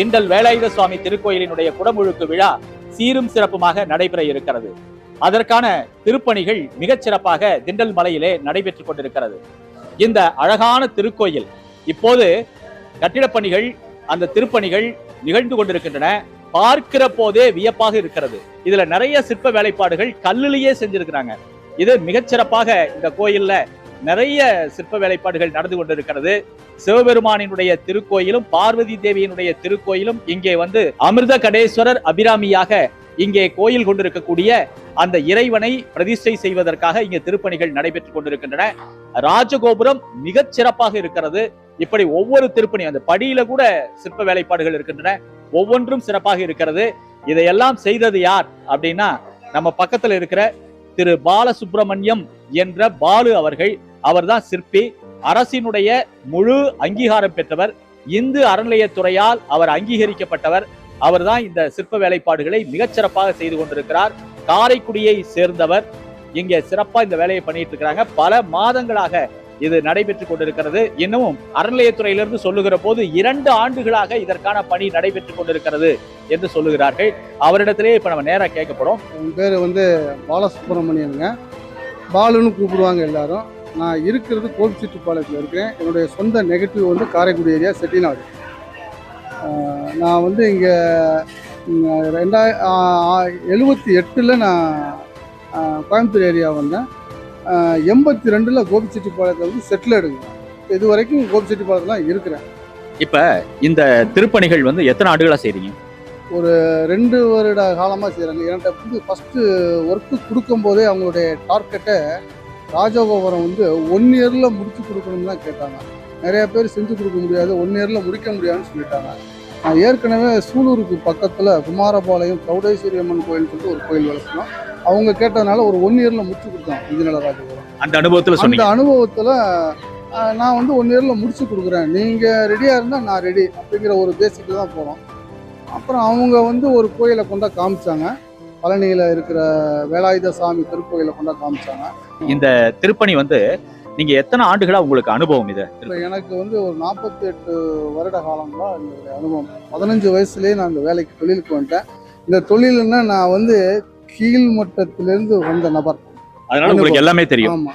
திண்டல் வேலாயுத சுவாமி திருக்கோயிலினுடைய குடமுழுக்கு விழா சீரும் சிறப்புமாக நடைபெற இருக்கிறது. அதற்கான திருப்பணிகள் மிகச் சிறப்பாக திண்டல் மலையிலே நடைபெற்றுக் கொண்டிருக்கிறது. இந்த அழகான திருக்கோயில் இப்போது கட்டிடப்பணிகள் அந்த திருப்பணிகள் நிகழ்ந்து கொண்டிருக்கின்றன. பார்க்கிற போதே வியப்பாக இருக்கிறது. இதுல நிறைய சிற்ப வேலைப்பாடுகள் கல்லிலேயே செஞ்சிருக்கிறாங்க. இது மிகச்சிறப்பாக இந்த கோயில்ல நிறைய சிற்ப வேலைப்பாடுகள் நடந்து கொண்டிருக்கிறது. சிவபெருமானினுடைய திருக்கோயிலும் பார்வதி தேவியினுடைய திருக்கோயிலும் இங்கே வந்து அமிர்த கடேஸ்வரர் அபிராமியாக இங்கே கோயில் கொண்டிருக்கக்கூடிய அந்த இறைவனை பிரதிஷ்டை செய்வதற்காக இங்கே திருப்பணிகள் நடைபெற்றுக் கொண்டிருக்கின்றன. ராஜகோபுரம் மிகச் சிறப்பாக இருக்கிறது. இப்படி ஒவ்வொரு திருப்பணி அந்த படியில கூட சிற்ப வேலைப்பாடுகள் இருக்கின்றன. ஒவ்வொன்றும் சிறப்பாக இருக்கிறது. இதையெல்லாம் செய்தது யார் அப்படின்னா நம்ம பக்கத்துல இருக்கிற திரு பாலசுப்பிரமணியம் என்ற பாலு அவர்கள். அவர்தான் சிற்பி. அரசினுடைய முழு அங்கீகாரம் பெற்றவர். இந்து அறநிலையத்துறையால் அவர் அங்கீகரிக்கப்பட்டவர். அவர்தான் இந்த சிற்ப வேலைப்பாடுகளை மிகச்சிறப்பாக செய்து கொண்டிருக்கிறார். காரைக்குடியை சேர்ந்தவர். இங்கே சிறப்பா இந்த வேலையை பண்ணிட்டு இருக்கிறாங்க. பல மாதங்களாக இது நடைபெற்றுக் கொண்டிருக்கிறது. இன்னமும் அறநிலையத்துறையிலிருந்து சொல்லுகிற போது இரண்டு ஆண்டுகளாக இதற்கான பணி நடைபெற்றுக் கொண்டிருக்கிறது என்று சொல்லுகிறார்கள். அவரிடத்திலே இப்ப நம்ம நேராக கேட்க போறோம். என் பேர் வந்து பாலசுப்ரமணியனுங்க. பாலுன்னு கூப்பிடுவாங்க எல்லாரும். நான் இருக்கிறது கோபிச்செட்டிப்பாளையத்தில் இருக்கிறேன். என்னுடைய சொந்த நெகட்டிவ் வந்து காரைக்குடி ஏரியா செட்டிநாடு. நான் வந்து இங்கே ரெண்டாய எழுபத்தி எட்டில் நான் கோயம்புத்தூர் ஏரியா வந்தேன். எண்பத்தி ரெண்டில் கோபிச்செட்டிப்பாளையத்தில் வந்து செட்டில் எடுங்க இது வரைக்கும் கோபிச்செட்டிப்பாளையத்தில் தான் இருக்கிறேன். இப்ப இந்த திருப்பணிகள் வந்து எத்தனை ஆண்டுகளா செய்றீங்க? ரெண்டு வருட காலமாக செய்கிறாங்க என்கிட்ட வந்து ஃபஸ்ட்டு ஒர்க்கு கொடுக்கும்போதே அவங்களுடைய டார்கெட்டை ராஜகோபுரம் வந்து ஒன் இயரில் முடிச்சு கொடுக்கணும்னு தான் கேட்டாங்க. நிறைய பேர் செஞ்சு கொடுக்க முடியாது ஒன் இயரில் முடிக்க முடியாதுன்னு சொல்லிட்டாங்க. நான் ஏற்கனவே சூலூருக்கு பக்கத்தில் குமாரபாளையம் சௌடேஸ்வரி அம்மன் கோயில்னு சொல்லிட்டு ஒரு கோயில் வளர்க்கணும் அவங்க கேட்டதுனால ஒரு ஒன் இயரில் முடிச்சு கொடுத்தோம் இந்தியநல ராஜகோபுரம். அந்த அனுபவத்துல அந்த அனுபவத்தில் நான் வந்து ஒன் இயரில் முடிச்சு கொடுக்குறேன். நீங்கள் ரெடியாக இருந்தால் நான் ரெடி அப்படிங்கிற ஒரு பேசிக்கில் தான் போகிறோம் அப்புறம் அவங்க வந்து ஒரு கோயிலை கொண்டா காமிச்சாங்க. பழனியில் இருக்கிற வேலாயுத சாமி திருக்கோயிலை கொண்டா காமிச்சாங்க. இந்த திருப்பணி வந்து நீங்க எத்தனை ஆண்டுகளா உங்களுக்கு அனுபவம் இது? எனக்கு வந்து ஒரு நாற்பத்தி எட்டு வருட காலங்களாக என்னுடைய அனுபவம். பதினஞ்சு வயசுலேயே நான் இந்த வேலைக்கு தொழிலுக்கு வந்துட்டேன். இந்த தொழில்னா நான் வந்து கீழ் மட்டத்திலிருந்து வந்த நபர். அதனால உங்களுக்கு எல்லாமே தெரியும்.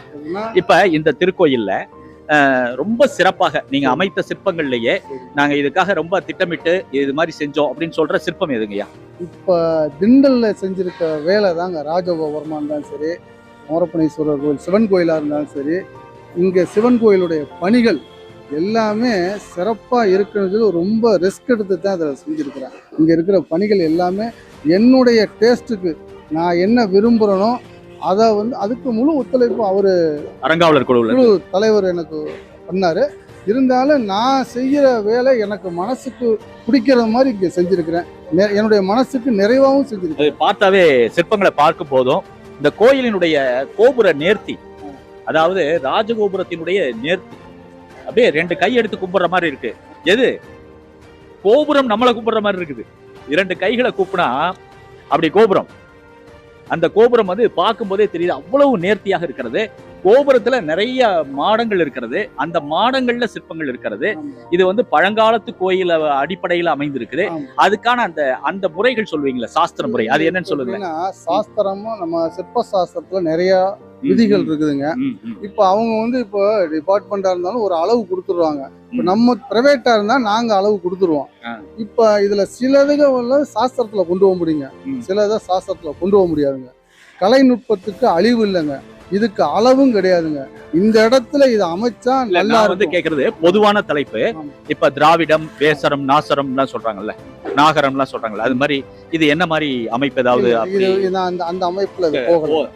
இப்ப இந்த திருக்கோயில்ல ரொம்ப சிறப்பாக நீங்க அமைத்த சிற்பங்கள்லயே நாங்க இதுக்காக ரொம்ப திட்டமிட்டு இது மாதிரி செஞ்சோம் அப்படின்னு சொல்ற சிற்பம் எதுங்கய்யா? இப்போ திண்டல்ல செஞ்சிருக்க வேலை தாங்க ராஜகோபுரமா இருந்தாலும் சரி மோரப்பனீஸ்வரர் கோயில் சிவன் கோயிலாக இருந்தாலும் சரி இங்கே சிவன் கோயிலுடைய பணிகள் எல்லாமே சிறப்பாக இருக்குன்றது ரொம்ப ரிஸ்க் எடுத்து தான் அதில் செஞ்சுருக்கிறேன் இங்கே இருக்கிற பணிகள் எல்லாமே என்னுடைய டேஸ்ட்டுக்கு நான் என்ன விரும்புகிறேனோ அதை வந்து அதுக்கு முழு ஒத்துழைப்பு அவர் அரங்காவலர் குழுவுல குழு தலைவர் எனக்கு பண்ணார். இருந்தாலும் நான் செய்கிற வேலை எனக்கு மனசுக்கு பிடிக்கிற மாதிரி இங்கே செஞ்சுருக்கிறேன். என்னுடைய மனசுக்கு நிறைவாகவும் செஞ்சுருக்கேன் பார்த்தாவே சிற்பங்களை பார்க்கும் போதும் இந்த கோயிலினுடைய கோபுர நேர்த்தி அதாவது ராஜகோபுரத்தினுடைய நேர்த்தி அப்படியே ரெண்டு கை எடுத்து கும்பிடுற மாதிரி இருக்கு. எது? கோபுரம் நம்மளை கும்பிடுற மாதிரி இருக்குது. இரண்டு கைகளை கூப்பினா அப்படி கோபுரம். அந்த கோபுரம் வந்து பார்க்கும்போதே தெரியுது அவ்வளவு நேர்த்தியாக இருக்கிறது. கோபுரத்துல நிறைய மாடங்கள் இருக்கிறது. அந்த மாடங்கள்ல சிற்பங்கள் இருக்கிறது. இது வந்து பழங்காலத்து கோயில அடிப்படையில அமைந்திருக்குது. அதுக்கான அந்த அந்த முறைகள் சொல்லுவீங்களா சாஸ்திர முறை. அது என்னன்னு சொல்லுங்க சாஸ்திரமும் நம்ம சிற்ப சாஸ்திரத்துல நிறைய விதிகள் இருக்குதுங்க. இப்போ அவங்க வந்து இப்போ டிபார்ட்மெண்டா இருந்தாலும் ஒரு அளவு கொடுத்துருவாங்க இப்போ. நம்ம பிரைவேட்டா இருந்தா நாங்க அளவு கொடுத்துருவோம். இப்போ இதுல சிலதுக சாஸ்திரத்துல கொண்டு போக முடியுங்க. சிலதை சாஸ்திரத்துல கொண்டு போக முடியாதுங்க கலைநுட்பத்துக்கு அழிவு இல்லைங்க இதுக்கு அளவும் கிடையாதுங்க. இந்த இடத்துல இதை அமைச்சா நல்லா வந்து கேக்குறது பொதுவான தலைப்பு. இப்ப திராவிடம் வேசரம் நாசரம் எல்லாம் சொல்றாங்கல்ல. நாகரம் எல்லாம் சொல்றாங்கல்ல. அது மாதிரி இது என்ன மாதிரி அமைப்பு ஏதாவது அந்த அந்த அமைப்புல போகல.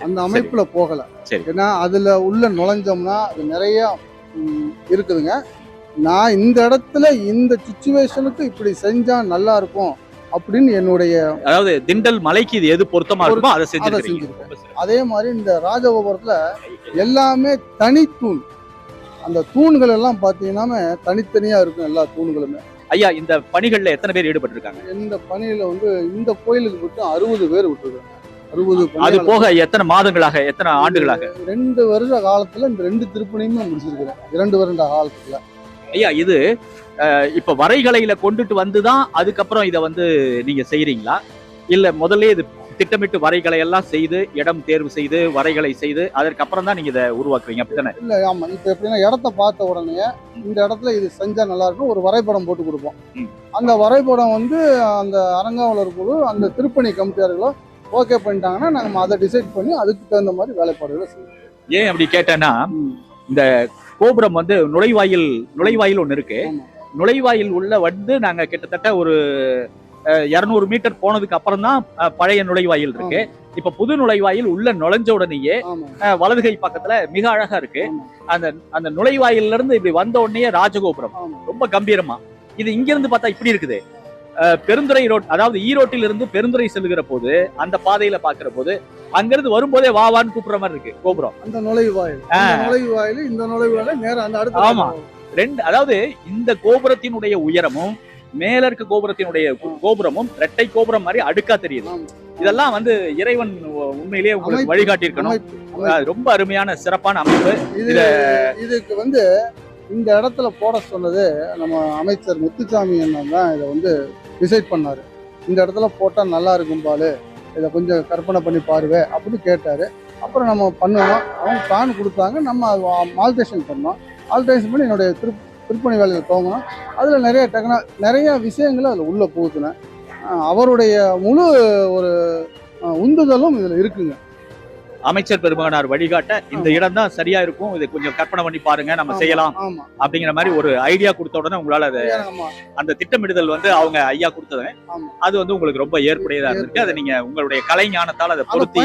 அந்த அமைப்புல போகல. சரி. ஏன்னா அதுல உள்ள நுழைஞ்சோம்னா அது நிறைய இருக்குதுங்க. நான் இந்த இடத்துல இந்த சுச்சுவேஷனுக்கு இப்படி செஞ்சா நல்லா இருக்கும். அப்படின்னு என்னுடைய அதாவது திண்டல் மலைக்கு இது எது பொருத்தமா இருக்குமோ அதை சிறப்பு. அதே மாதிரி இந்த ராஜகோபுரத்துல எல்லாமே தனித்தூண். அந்த தூண்கள் எல்லாம் பார்த்தீங்கன்னா தனித்தனியா இருக்கும் எல்லா தூண்களுமே. ஐயா இந்த பணிகள்ல எத்தனை பேர் ஈடுபட்டு இருக்காங்க இந்த பணியில வந்து இந்த கோயிலுக்கு மட்டும் அறுபது பேர் விட்டுருக்காங்க. அறுபது அது. போக எத்தனை மாதங்களாக எத்தனை ஆண்டுகளாக? ரெண்டு வருஷ காலத்துல இந்த ரெண்டு திருப்பணியுமே முடிச்சிருக்கிறேன். இரண்டு வருட காலத்துல. ஐயா இது இப்ப வரைகலையில கொண்டுட்டு வந்துதான் அதுக்கப்புறம் இதை வந்து நீங்க செய்றீங்களா இல்ல முதல்ல இது திட்டமிட்டு வரைகளை எல்லாம் செய்து இடம் தேர்வு செய்து வரைகளை செய்து அதற்கப்புறம் தான் நீங்க இதை உருவாக்குறீங்க அப்படித்தானே இல்லை ஆமாம் இப்போ எப்படின்னா இடத்த பார்த்த உடனே இந்த இடத்துல இது செஞ்சால் நல்லா இருக்கும் ஒரு வரைபடம் போட்டு கொடுப்போம். அந்த வரைபடம் வந்து அந்த அரங்காவலர் குழு அந்த திருப்பணி கமிட்டியார்களோ ஓகே பண்ணிட்டாங்கன்னா நம்ம அதை டிசைட் பண்ணி அதுக்கு தகுந்த மாதிரி வேலைப்பாடுகளை செய்வோம் ஏன் அப்படி கேட்டேன்னா ம். கோபுரம் வந்து நுழைவாயில் நுழைவாயில் ஒண்ணு இருக்கு ஆமா. நுழைவாயில் உள்ள வந்து நாங்க கிட்டத்தட்ட ஒரு இருநூறு மீட்டர் போனதுக்கு அப்புறம் தான் பழைய நுழைவாயில் இருக்கு. இப்ப புது நுழைவாயில் உள்ள நுழைஞ்ச உடனேயே ஆமாம் அஹ், வலது கை பக்கத்துல மிக அழகா இருக்கு. அந்த அந்த நுழைவாயில்ல இருந்து இப்படி வந்த உடனே ராஜகோபுரம். ரொம்ப கம்பீரமா. இது இங்க இருந்து பார்த்தா இப்படி இருக்குது. பெருந்துறை ரோட் அதாவது ஈரோட்டில் இருந்து பெருந்துறை செல்லுகிற போது அந்த பாதையில பாக்குற போது அங்கிருந்து வரும்போதே வா வான்னு கூப்பிடுற மாதிரி இருக்கு கோபுரம். அந்த நுழைவாயில். நுழைவாயில் இந்த நுழைவாயில் நேரா அந்த அடுத்த ஆமா. ரெண்டு அதாவது இந்த கோபுரத்தினுடைய உயரமும் மேல இருக்க கோபுரத்தினுடைய கோபுரமும் இரட்டை கோபுரம் மாதிரி அடுக்கா தெரியுது. இதெல்லாம் வந்து இறைவன் உண்மையிலேயே உங்களுக்கு அமைப்பு. வழிகாட்டி இருக்கணும் அமைப்பு, அமைப்பு. ரொம்ப அருமையான சிறப்பான அமைப்பு. இது இதுக்கு வந்து இந்த இடத்துல போட சொன்னது நம்ம அமைச்சர் முத்துசாமி அண்ணன் தான் இதை வந்து டிசைட் பண்ணாரு. இந்த இடத்துல போட்டால் நல்லா இருக்கும் பாலு இதை கொஞ்சம் கற்பனை பண்ணி பாருவே அப்படின்னு கேட்டாரு. அப்புறம் நம்ம பண்ணுவோம். அவங்க பிளான் கொடுத்தாங்க. நம்ம ஆல்ட்ரேஷன் பண்ணோம். ஆல்ட்ரேஷன் பண்ணி என்னுடைய திரு திருப்பணி வேலையில் துவங்கினோம் அதில் நிறைய டெக்னா நிறைய விஷயங்கள் அதில் உள்ளே புகுத்துனேன் அவருடைய முழு ஒரு உந்துதலும் இதில் இருக்குங்க. அமைச்சர் பெருமகனார் வழிகாட்ட இந்த இடம் தான் சரியா இருக்கும். இதை கொஞ்சம் கற்பனை பண்ணி பாருங்க. நம்ம செய்யலாம் அப்படிங்கிற மாதிரி ஒரு ஐடியா கொடுத்த உடனே உங்களால அதை அந்த திட்டமிடுதல் வந்து அவங்க ஐயா கொடுத்தது. அது வந்து உங்களுக்கு ரொம்ப ஏற்புடையதா இருந்திருக்கு. அதை நீங்க உங்களுடைய கலை ஞானத்தால் அதை பொருத்தி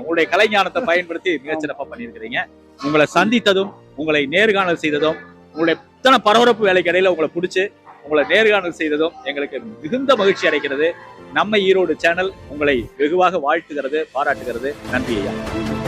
உங்களுடைய கலை ஞானத்தை பயன்படுத்தி மிகச்சிறப்பா பண்ணியிருக்கிறீங்க. உங்களை சந்தித்ததும் உங்களை நேர்காணல் செய்ததும் உங்களுடைய இத்தனை பரபரப்பு வேலைக்கு இடையில உங்களை பிடிச்சி உங்களை நேர்காணல் செய்ததும் எங்களுக்கு மிகுந்த மகிழ்ச்சி அடைக்கிறது நம்ம ஈரோடு சேனல் உங்களை வெகுவாக வாழ்த்துகிறது பாராட்டுகிறது. நன்றி ஐயா.